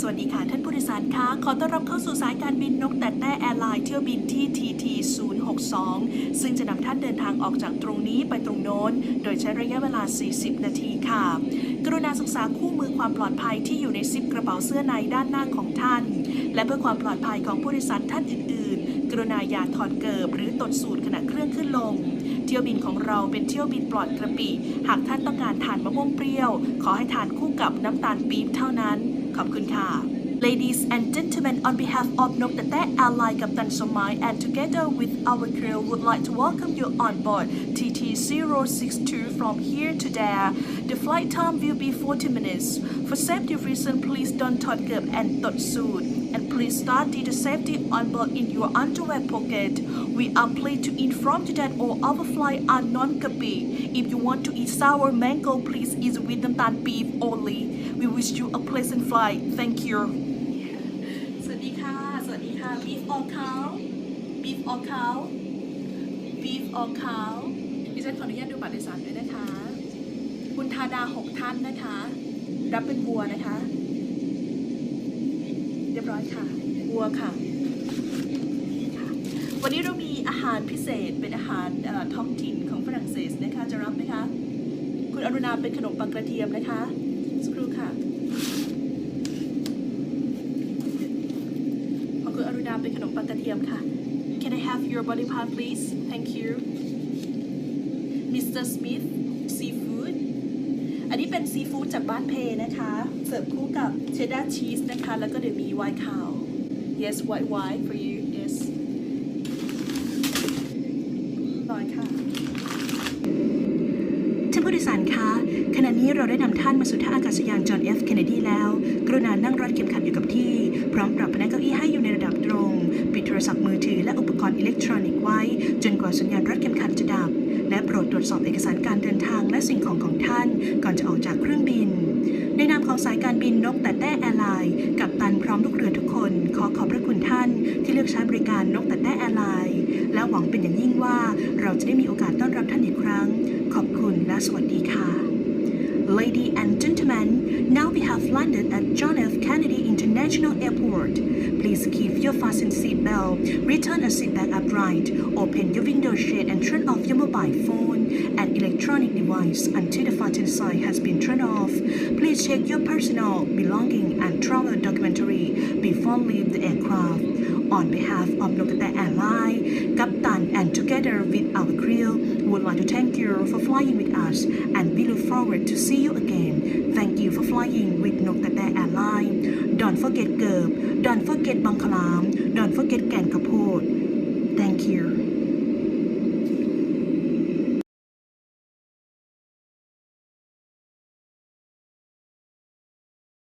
สวัสดีค่ะ ท่านผู้โดยสารคะขอต้อนรับเข้าสู่สายการบินนกแต่แต่แอร์ไลน์เที่ยวบินที่ TT 062 ซึ่งจะนำท่านเดินทางออกจากตรงนี้ไปตรงโน้น โดยใช้ระยะเวลา 40 นาทีค่ะ กรุณาศึกษาคู่มือความปลอดภัยที่อยู่ในซิปกระเป๋าเสื้อในด้านหน้าของท่าน และเพื่อความปลอดภัยของผู้โดยสารท่านอื่น ๆ กรุณาอย่าถอดเกิบหรือตดสูดขณะเครื่องขึ้นลงเที่ยวบินของเราเป็นเที่ยวบินปลอดกระปิหากท่านต้องการทานมะม่วงเปรี้ยว ขอให้ทานคู่กับน้ำตาลปี๊บเท่านั้น ขอบคุณค่ะ Ladies and gentlemen, on behalf of Nok Tate Airline Captain Somai and together with our crew would like to welcome you on board TT062 from here to there. The flight time will be 40 minutes. For safety reasons, please don't tot curb and tot suit. And please start the safety on board in your underwear pocket. We are pleased to inform you that all our flights are non-kapi. If you want to eat sour mango, please eat with namtan beef only. We wish you a pleasant flight. Thank you. สวัสดีค่ะ สวัสดีค่ะ beef or cow beef or cow beef or cow ดิฉันขออนุญาตดูบัตรโดยสารด้วยนะคะ คุณธาดาหกท่านนะคะ รับเป็นวัวนะคะ เรียบร้อยค่ะ วัวค่ะวันนี้เรามีอาหารพิเศษเป็นอาหารท้องถิ่นของฝรั่งเศสนะคะจะรับไหมคะ คุณอรุณาเป็นขนมปังกระเทียมนะคะ สักครู่ค่ะขอบคุณอรุณาเป็นขนมปังกระเทียมค่ะ Can I have your body part please Thank you Mr. Smith Seafood อันนี้เป็นซีฟู้ดจากบ้านเพนะคะ เสิร์ฟคู่กับเชดดาร์ชีสนะคะ แล้วก็เดี๋ยวมีไวน์ขาว Yes white wine for you Yes ร้อยค่ะ ท่านผู้โด ยสารคะขณะนี้เราได้นำท่านมาสู่ท่าอากาศยานจอห์นเอฟเคนเนดีแล้ว กรุณานั่งรัดเข็มขัดอยู่กับที่ พร้อมปรับพนักเก้าอี้ให้อยู่ในระดับตรง ปิดโทรศัพท์มือถือและอุปกรณ์อิเล็กทรอนิกส์ไว้ จนกว่าสัญญาณรัดเข็มขัดจะดับ และโปรดตรวจสอบเอกสารการเดินทางและสิ่งของของท่าน ก่อนจะออกจากเครื่องบิน ในนามของสายการบินนกแต่แต้แอร์ไลน์กับตันพร้อมลูกเรือทุกคน ขอขอบพระคุณท่าน ที่เลือกใช้บริการนกแต่แต้ หวังเป็นอย่างยิ่งว่า เราจะได้มีโอกาสต้อนรับท่านอีกครั้ง ขอบคุณและสวัสดีค่ะ Ladies and gentlemen, now we have landed at John F. Kennedy International Airport. Please keep your fastened seatbelt, return a seat back upright, open your window shade and turn off your mobile phone and electronic device until the fasten sign has been turned off. Please check your personal belonging and travel documentary before leave the aircraft. On behalf of Nogata Airline, like to thank you for flying with us and we look forward to see you again. Thank you for flying with Nogata Airline. Don't forget Gerb, don't forget Bangkalam, don't forget Gan Thank you.